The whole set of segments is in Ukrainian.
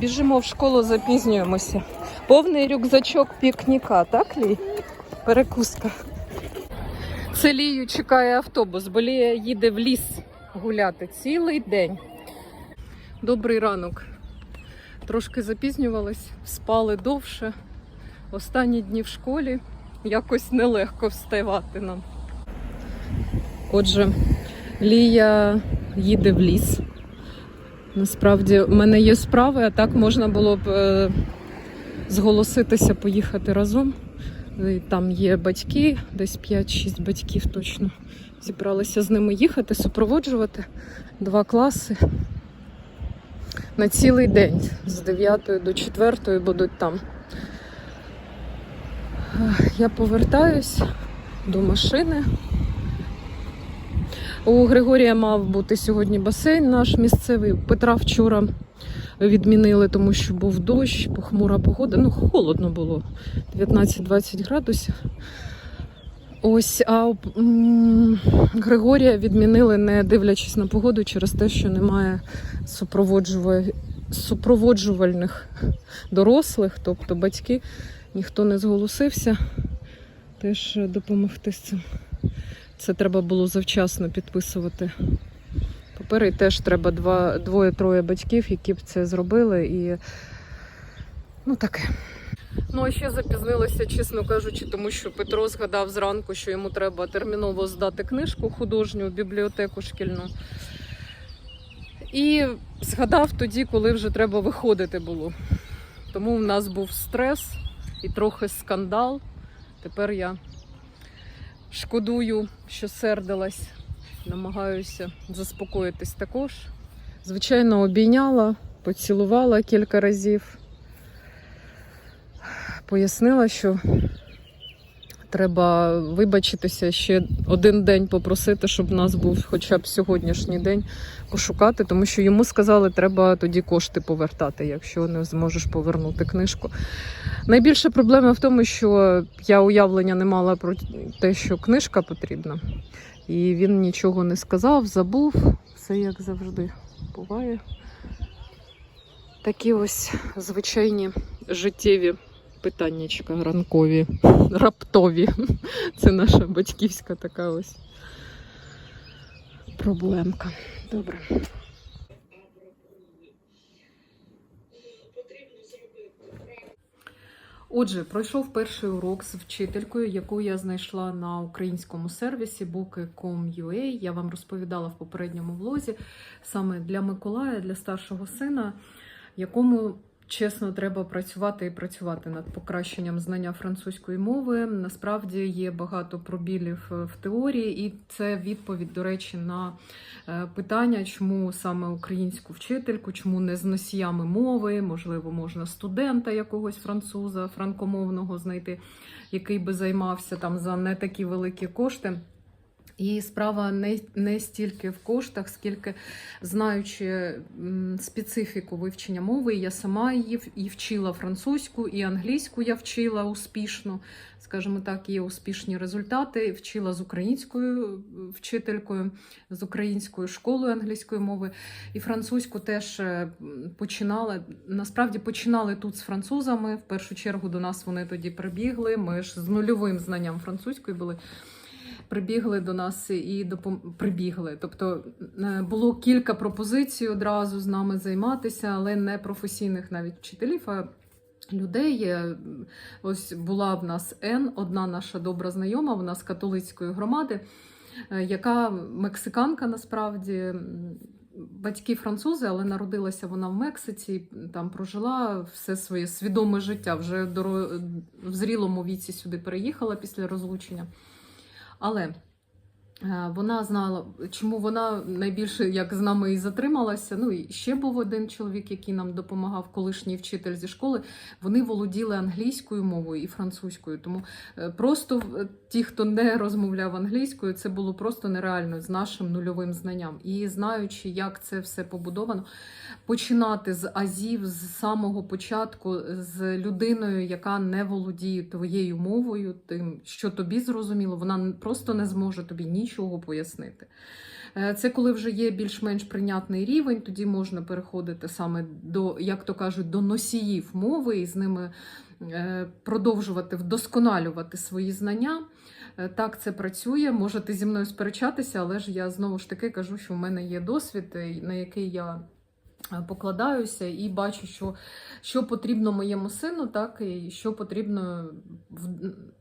Біжимо в школу, запізнюємося. Повний рюкзачок пікніка, так Лій? Перекуска. Це Лію чекає автобус, бо Лія їде в ліс гуляти цілий день. Добрий ранок. Трошки запізнювались, спали довше. Останні дні в школі якось нелегко вставати нам. Отже, Лія їде в ліс. Насправді, в мене є справи, а так можна було б е, зголоситися поїхати разом. І Там є батьки, десь 5-6 батьків точно. Зібралися з ними їхати, супроводжувати два класи на цілий день з 9 до 4 будуть там. Я повертаюсь до машини. У Григорія мав бути сьогодні басейн наш місцевий. Петра вчора відмінили, тому що був дощ, похмура погода. Ну, холодно було 19-20 градусів. Ось, а Григорія відмінили, не дивлячись на погоду, через те, що немає супроводжувальних дорослих, тобто батьки, ніхто не зголосився теж допомогти з цим. Це треба було завчасно підписувати папери. І теж треба двоє-троє батьків, які б це зробили. І ну таке. Ну, а ще запізнилася, чесно кажучи, тому що Петро згадав зранку, що йому треба терміново здати книжку художню в бібліотеку шкільну. І згадав тоді, коли вже треба виходити було. Тому в нас був стрес і трохи скандал. Тепер я шкодую, що сердилась, намагаюся заспокоїтись також. Звичайно, обійняла, поцілувала кілька разів, пояснила, що треба вибачитися ще один день попросити, щоб у нас був хоча б сьогоднішній день пошукати, тому що йому сказали, треба тоді кошти повертати, якщо не зможеш повернути книжку. Найбільша проблема в тому, що я уявлення не мала про те, що книжка потрібна. І він нічого не сказав, забув. Все як завжди буває. Такі ось звичайні життєві питаннячка ранкові, раптові. Це наша батьківська така ось проблемка. Добре. Отже, пройшов перший урок з вчителькою, яку я знайшла на українському сервісі Book.com.ua. Я вам розповідала в попередньому влозі саме для Миколая, для старшого сина, якому чесно треба працювати і працювати над покращенням знання французької мови. Насправді є багато пробілів е, в теорії, і це відповідь, до речі, на е, питання, чому саме українську вчительку, чому не з носіями мови, можливо, можна студента якогось француза, франкомовного знайти, який би займався там за не такі великі кошти. І справа не, не стільки в коштах, скільки знаючи специфіку вивчення мови, я сама її і вчила французьку, і англійську я вчила успішно, скажімо так, є успішні результати. Вчила з українською е, вчителькою, з українською школою англійської мови, і французьку теж е, м, починала. Насправді починали тут з французами. В першу чергу до нас вони тоді прибігли. Ми ж з нульовим знанням французької були прибігли до нас і допом... прибігли. Тобто е, було кілька пропозицій одразу з нами займатися, але не професійних навіть вчителів. а Людей Е, ось була в нас Н, одна наша добра знайома, вона з католицької громади, е, яка мексиканка насправді. Батьки французи, але народилася вона в Мексиці, там прожила все своє свідоме життя. Вже в зрілому віці сюди переїхала після розлучення. Але вона знала, чому вона найбільше як з нами і затрималася. Ну і ще був один чоловік, який нам допомагав, колишній вчитель зі школи. Вони володіли англійською мовою і французькою. Тому е, просто ті, хто не розмовляв англійською, це було просто нереально з нашим нульовим знанням. І знаючи, як це все побудовано, починати з азів з самого початку з людиною, яка не володіє твоєю мовою, тим, що тобі зрозуміло, вона просто не зможе тобі нічого пояснити. Е, Це коли вже є більш-менш прийнятний рівень, тоді можна переходити саме до, як то кажуть, до носіїв мови і з ними е, продовжувати вдосконалювати свої знання. Е, Так, це працює. Можете зі мною сперечатися, але ж я знову ж таки кажу, що в мене є досвід, на який я покладаюся і бачу, що, що потрібно моєму сину, так, і що потрібно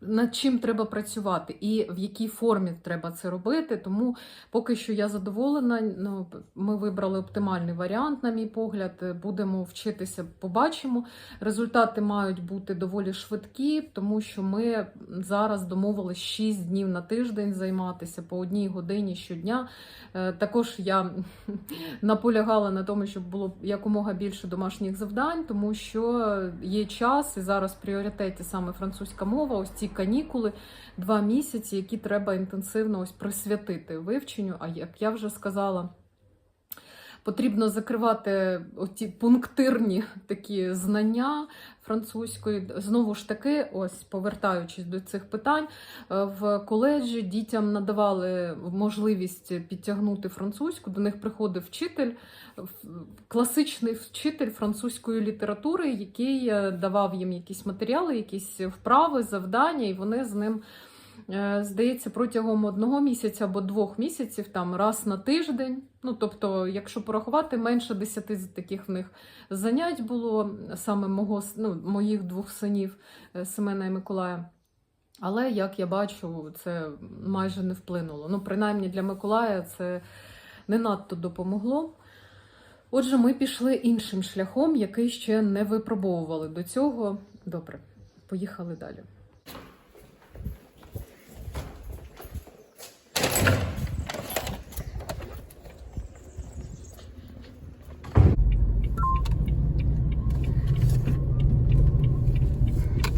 над чим треба працювати, і в якій формі треба це робити. Тому поки що я задоволена. Ну, ми вибрали оптимальний варіант, на мій погляд. Будемо вчитися, побачимо. Результати мають бути доволі швидкі, тому що ми зараз домовились 6 днів на тиждень займатися по одній годині щодня. Е, Також я наполягала на тому, щоб було якомога більше домашніх завдань, тому що є час, і зараз в пріоритеті саме французька мова, ось ці канікули, два місяці, які треба інтенсивно ось присвятити вивченню. А як я вже сказала, потрібно закривати оті пунктирні такі знання французької. Знову ж таки, ось повертаючись до цих питань, е, в коледжі дітям надавали можливість підтягнути французьку. До них приходив вчитель, класичний вчитель французької літератури, який е, давав їм якісь матеріали, якісь вправи, завдання, і вони з ним. Е, Здається, протягом одного місяця або двох місяців, там раз на тиждень. Ну тобто, якщо порахувати, менше десяти таких в них занять було саме мого ну, моїх двох синів е, Семена і Миколая. Але як я бачу, це майже не вплинуло. Ну, принаймні для Миколая це не надто допомогло. Отже, ми пішли іншим шляхом, який ще не випробовували до цього. Добре, поїхали далі.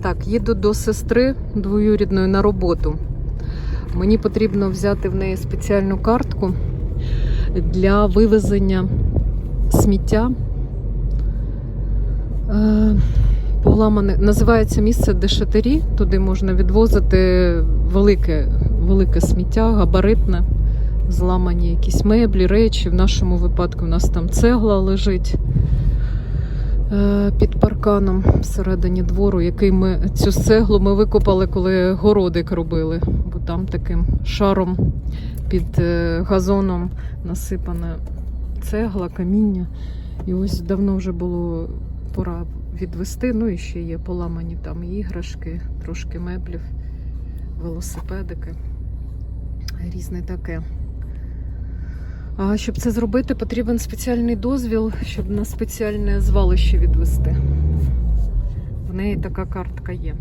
Так, їду до сестри двоюрідної на роботу. Мені потрібно взяти в неї спеціальну картку для вивезення сміття. Е, Поламане. Називається місце Дешатері. Туди можна відвозити велике, велике сміття, габаритне, зламані якісь меблі, речі. В нашому випадку у нас там цегла лежить під парканом всередині двору, який ми цю цеглу ми викопали, коли городик робили, бо там таким шаром під е, газоном насипана цегла, каміння. І ось давно вже було пора відвести. Ну і ще є поламані там іграшки, трошки меблів, велосипедики, різне таке. А щоб це зробити, потрібен спеціальний дозвіл, щоб на спеціальне звалище відвести. В неї така картка є.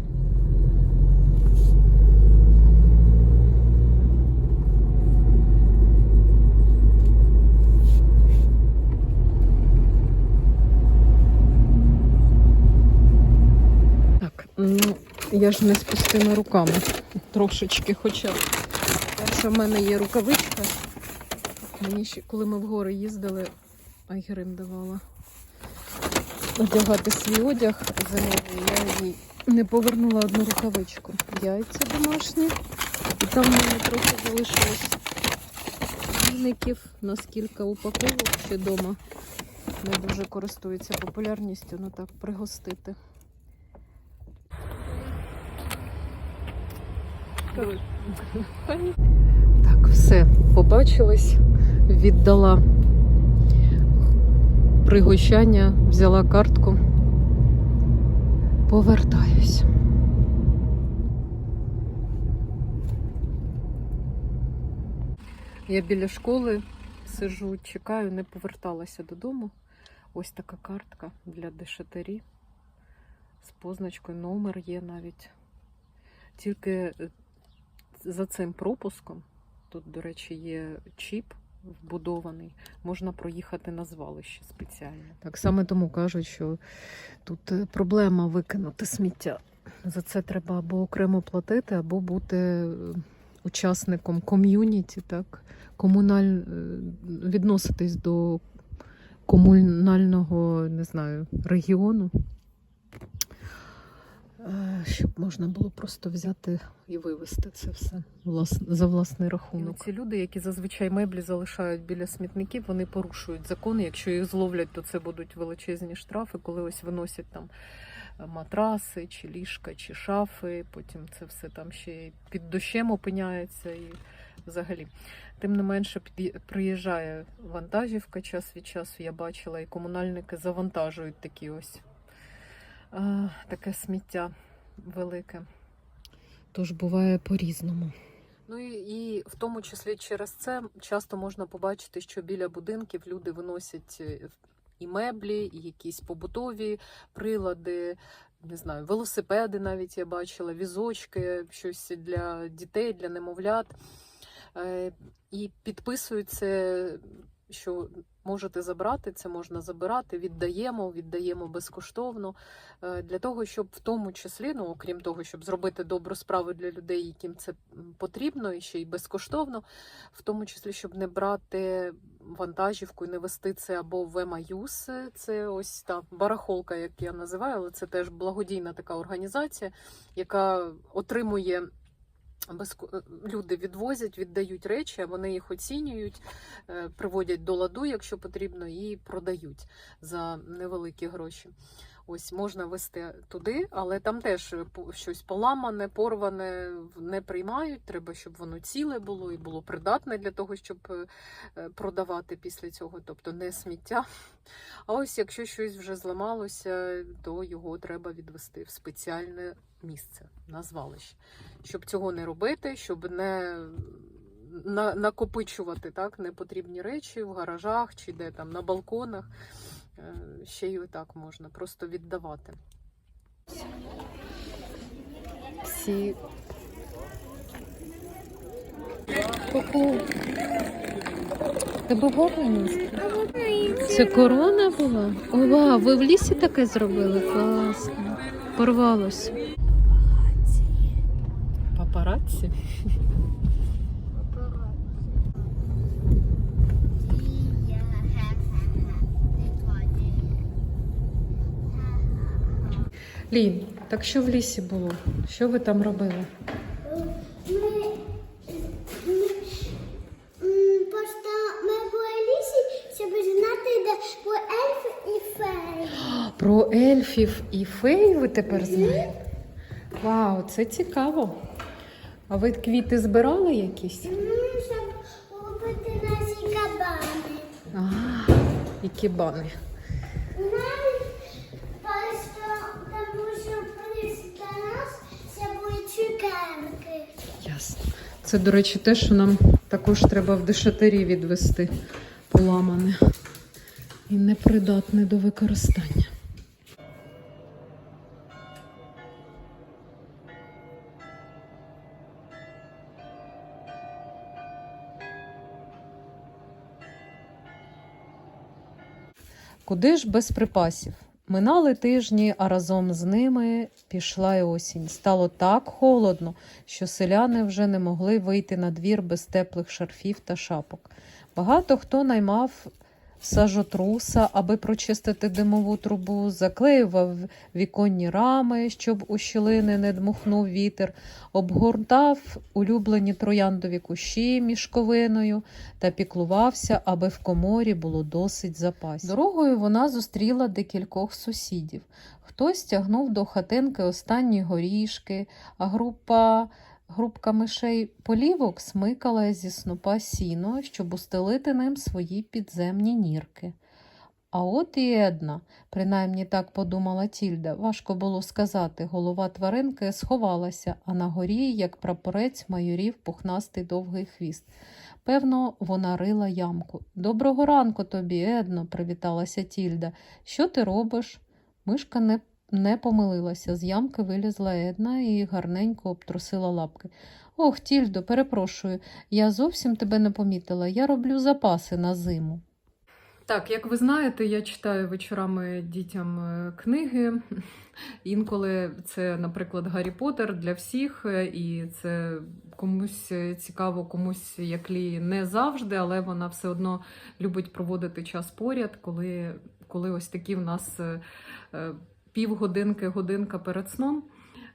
Так, ну я ж не з пустими руками. Трошечки, хоча. Перша в мене є рукавичка. Мені ще, коли ми в гори їздили, Айгерим давала одягати свій одяг зимовий. Я їй не повернула одну рукавичку. Яйця домашні. І там в мене трохи залишилось віників, наскільки упаковок ще вдома. Не дуже користується популярністю, ну так, пригостити. Так, все, побачились, віддала пригощання, взяла картку. Повертаюсь. Я біля школи сижу, чекаю, не поверталася додому. Ось така картка для дешатері. З позначкою номер є навіть. Тільки е, за цим пропуском, тут, до речі, є чіп вбудований, можна проїхати на звалище спеціально. Так саме тому кажуть, що тут е, проблема викинути сміття. За це треба або окремо платити, або бути е, учасником ком'юніті, так, комуналь... е, відноситись до комунального, не знаю, регіону. Е, Щоб можна було просто взяти і вивезти це все влас... за власний рахунок. Ці люди, які зазвичай меблі залишають біля смітників, вони порушують закони. Якщо їх зловлять, то це будуть величезні штрафи, коли ось виносять там е, матраси, чи ліжка, чи шафи. Потім це все там ще й під дощем опиняється і взагалі. Тим не менше, приїжджає вантажівка час від часу. Я бачила, і комунальники завантажують такі ось а, таке сміття велике. Тож буває по-різному. Ну і, і в тому числі через це часто можна побачити, що біля будинків люди виносять е, і меблі, і якісь побутові прилади, не знаю, велосипеди навіть я бачила, візочки, щось для дітей, для немовлят. Е, І підписують це, що можете забрати, це можна забирати, віддаємо, віддаємо безкоштовно. Е, Для того, щоб в тому числі, ну окрім того, щоб зробити добру справу для людей, яким це потрібно, і ще й безкоштовно, в тому числі, щоб не брати вантажівку і не вести це або в Емаюс, це ось та барахолка, як я називаю, але це теж благодійна така організація, яка отримує. Безко- Люди відвозять, віддають речі, вони їх оцінюють, е, приводять до ладу, якщо потрібно, і продають за невеликі гроші. Ось можна вести туди, але там теж е, щось поламане, порване не приймають. Треба, щоб воно ціле було і було придатне для того, щоб е, е, продавати після цього, тобто не сміття. А ось якщо щось вже зламалося, то його треба відвести в спеціальне місце на звалище. Щоб цього не робити, щоб не накопичувати так, непотрібні речі в гаражах чи де там на балконах. Е, Ще й отак можна просто віддавати. Всі Ку-ку. Тебе гарно Це корона була? Ова, ви в лісі таке зробили? Класно. Порвалося. Папараці? Лін, так що в лісі було? Що ви там робили? Ми, ми, просто ми були в лісі, щоб знати, де по ельфи і феї. Про ельфів і фей ви тепер знаєте? Вау, це цікаво. А ви квіти збирали якісь? Ну, щоб купити наші кабани. А, які бани. Навіть просто тому, що приз до нас це були цукерки. Ясно. Це, до речі, те, що нам також треба в дешатері відвести поламане і непридатне до використання. Куди ж без припасів? Минали тижні, а разом з ними пішла й осінь. Стало так холодно, що селяни вже не могли вийти на двір без теплих шарфів та шапок. Багато хто наймав сажотруса, аби прочистити димову трубу, заклеював віконні рами, щоб у щілини не дмухнув вітер, обгортав улюблені трояндові кущі мішковиною та піклувався, аби в коморі було досить запасів. Дорогою вона зустріла декількох сусідів. Хтось тягнув до хатинки останні горішки, а група Групка мишей полівок смикала зі снопа сіно, щоб устелити ним свої підземні нірки. А от і Една, принаймні так подумала Тільда, важко було сказати, голова тваринки сховалася, а на горі, як прапорець, майорів пухнастий довгий хвіст. Певно, вона рила ямку. Доброго ранку тобі, Едно, привіталася Тільда. Що ти робиш? Мишка не не помилилася. З ямки вилізла Една і гарненько обтрусила лапки. Ох, Тільдо, перепрошую, я зовсім тебе не помітила. Я роблю запаси на зиму. Так, як ви знаєте, я читаю вечорами дітям е, книги. Інколи це, наприклад, Гаррі Поттер для всіх, е, і це комусь цікаво, комусь як Лі не завжди, але вона все одно любить проводити час поряд, коли, коли ось такі в нас е, півгодинки, годинка перед сном.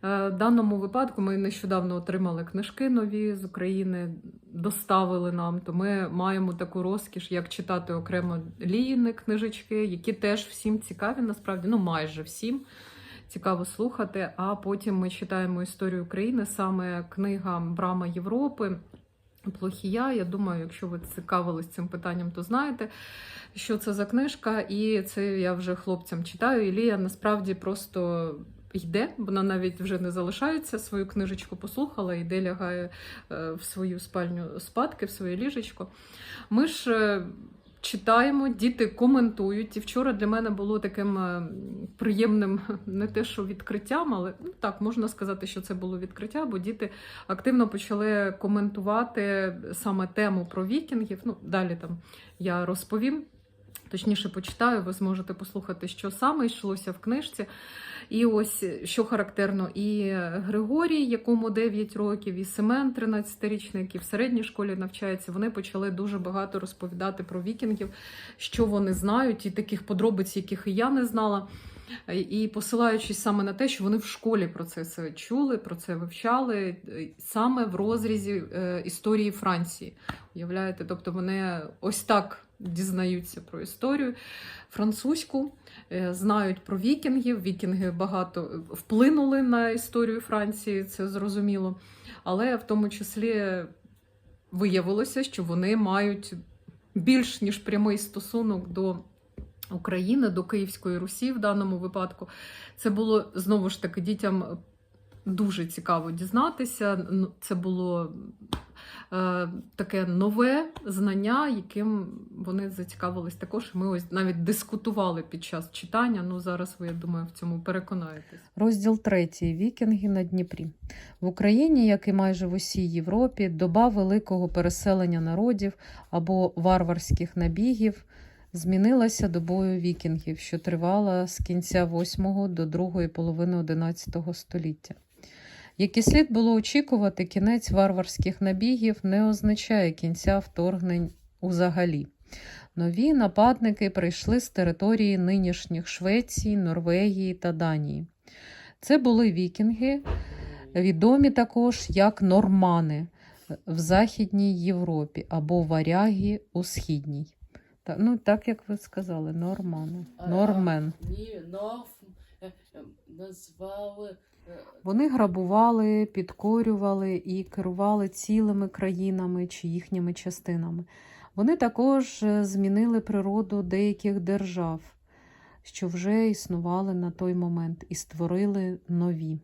Е, В даному випадку ми нещодавно отримали книжки нові з України, доставили нам. То ми маємо таку розкіш, як читати окремо ліїни книжечки, які теж всім цікаві, насправді, ну майже всім. Цікаво слухати. А потім ми читаємо історію України, саме книга Брама Європи. Плохія. Я думаю, якщо ви цікавились цим питанням, то знаєте, що це за книжка, і це я вже хлопцям читаю. Ілія насправді просто йде, вона навіть вже не залишається, свою книжечку послухала, йде лягає е, в свою спальню спадки, в своє ліжечко. Ми ж е, читаємо, діти коментують. І вчора для мене було таким е, приємним не те, що відкриттям, але ну, так можна сказати, що це було відкриття, бо діти активно почали коментувати саме тему про вікінгів. Ну, далі там я розповім. Точніше, почитаю, ви зможете послухати, що саме йшлося в книжці. І ось що характерно, і Григорій, якому 9 років, і Семен, 13-річний, який в середній школі навчається, вони почали дуже багато розповідати про вікінгів, що вони знають, і таких подробиць, яких і я не знала. І посилаючись саме на те, що вони в школі про це все чули, про це вивчали, саме в розрізі е, історії Франції. Уявляєте, тобто вони ось так дізнаються про історію французьку, е, знають про вікінгів. Вікінги багато вплинули на історію Франції, це зрозуміло. Але в тому числі виявилося, що вони мають більш ніж прямий стосунок до України, до Київської Русі в даному випадку. Це було знову ж таки дітям дуже цікаво дізнатися. Це було е, таке нове знання, яким вони зацікавились також. Ми ось навіть дискутували під час читання. Ну зараз ви, я думаю, в цьому переконаєтесь. Розділ 3. Вікінги на Дніпрі. В Україні, як і майже в усій Європі, доба великого переселення народів або варварських набігів змінилася добою вікінгів, що тривала з кінця 8 до другої половини 11 століття. Як і слід було очікувати, кінець варварських набігів не означає кінця вторгнень узагалі. Нові нападники прийшли з території нинішніх Швеції, Норвегії та Данії. Це були вікінги, відомі також як нормани в Західній Європі або варяги у Східній. Та, ну, так як ви сказали, нормани. Нормен. Ні, е, е, назвали. Вони грабували, підкорювали і керували цілими країнами чи їхніми частинами. Вони також е, змінили природу деяких держав, що вже існували на той момент, і створили нові.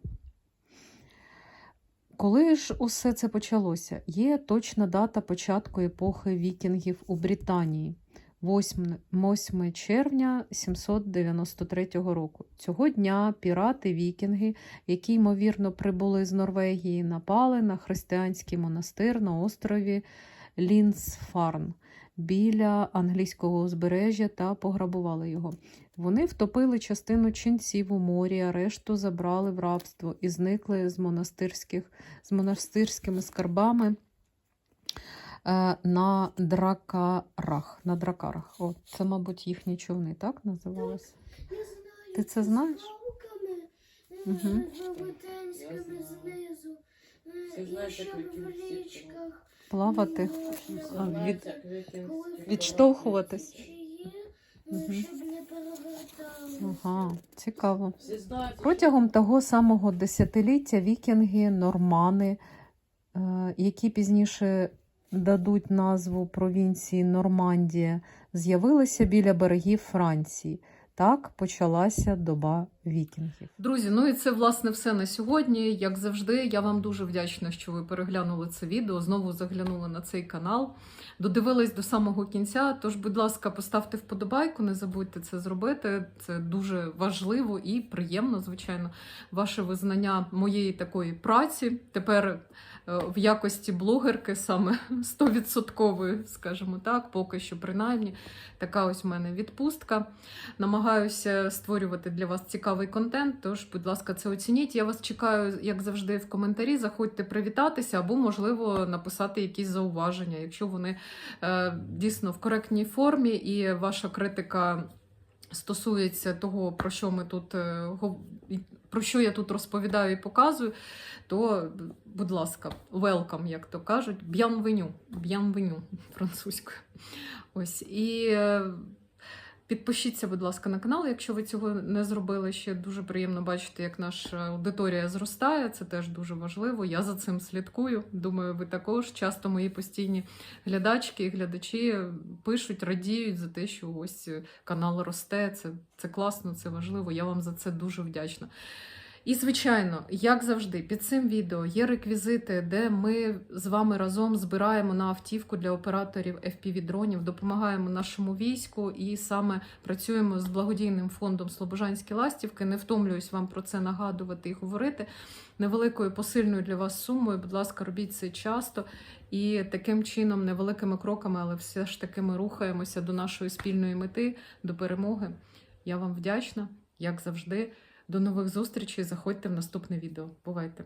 Коли ж усе це почалося? Є точна дата початку епохи вікінгів у Британії. 8, 8 червня 793 року. Цього дня пірати-вікінги, які, ймовірно, прибули з Норвегії, напали на християнський монастир на острові Лінсфарн біля англійського узбережжя та пограбували його. Вони втопили частину ченців у морі, а решту забрали в рабство і зникли з монастирських з монастирськими скарбами на дракарах. На дракарах. О, це, мабуть, їхні човни, так називалися? Я знаю. Ти це знаєш? Знизу. І щоб в річках. Плавати. А, від- Відштовхуватись. ну, перевертали. Ага, цікаво. Протягом того самого десятиліття вікінги, нормани, е, які пізніше дадуть назву провінції Нормандія, з'явилися біля берегів Франції. Так почалася доба вікінгів. Друзі, ну і це власне все на сьогодні. Як завжди, я вам дуже вдячна, що ви переглянули це відео. Знову заглянули на цей канал. Додивились до самого кінця. Тож, будь ласка, поставте вподобайку, не забудьте це зробити. Це дуже важливо і приємно, звичайно, ваше визнання моєї такої праці. Тепер в якості блогерки саме 100%, скажімо так, поки що принаймні. Така ось в мене відпустка. Намагаюся створювати для вас цікавий контент. Тож, будь ласка, це оцініть. Я вас чекаю, як завжди, в коментарі. Заходьте привітатися або, можливо, написати якісь зауваження, якщо вони е, дійсно в коректній формі і ваша критика. стосується того, про що ми тут е, про що я тут розповідаю і показую, то, будь ласка, welcome, як то кажуть, bienvenue, bienvenue французькою. Ось і е, підпишіться, будь ласка, на канал, якщо ви цього не зробили. Ще дуже приємно бачити, як наша аудиторія зростає. Це теж дуже важливо. Я за цим слідкую. Думаю, ви також часто мої постійні глядачки і глядачі пишуть, радіють за те, що ось канал росте. Це, це класно, це важливо. Я вам за це дуже вдячна. І, звичайно, як завжди, під цим відео є реквізити, де ми з вами разом збираємо на автівку для операторів FPV-дронів, допомагаємо нашому війську і саме працюємо з благодійним фондом Слобожанські ластівки. Не втомлююсь вам про це нагадувати і говорити. Невеликою посильною для вас сумою, будь ласка, робіть це часто. І таким чином, невеликими кроками, але все ж таки ми рухаємося до нашої спільної мети, до перемоги. Я вам вдячна, як завжди. До нових зустрічей. Заходьте в наступне відео. Бувайте!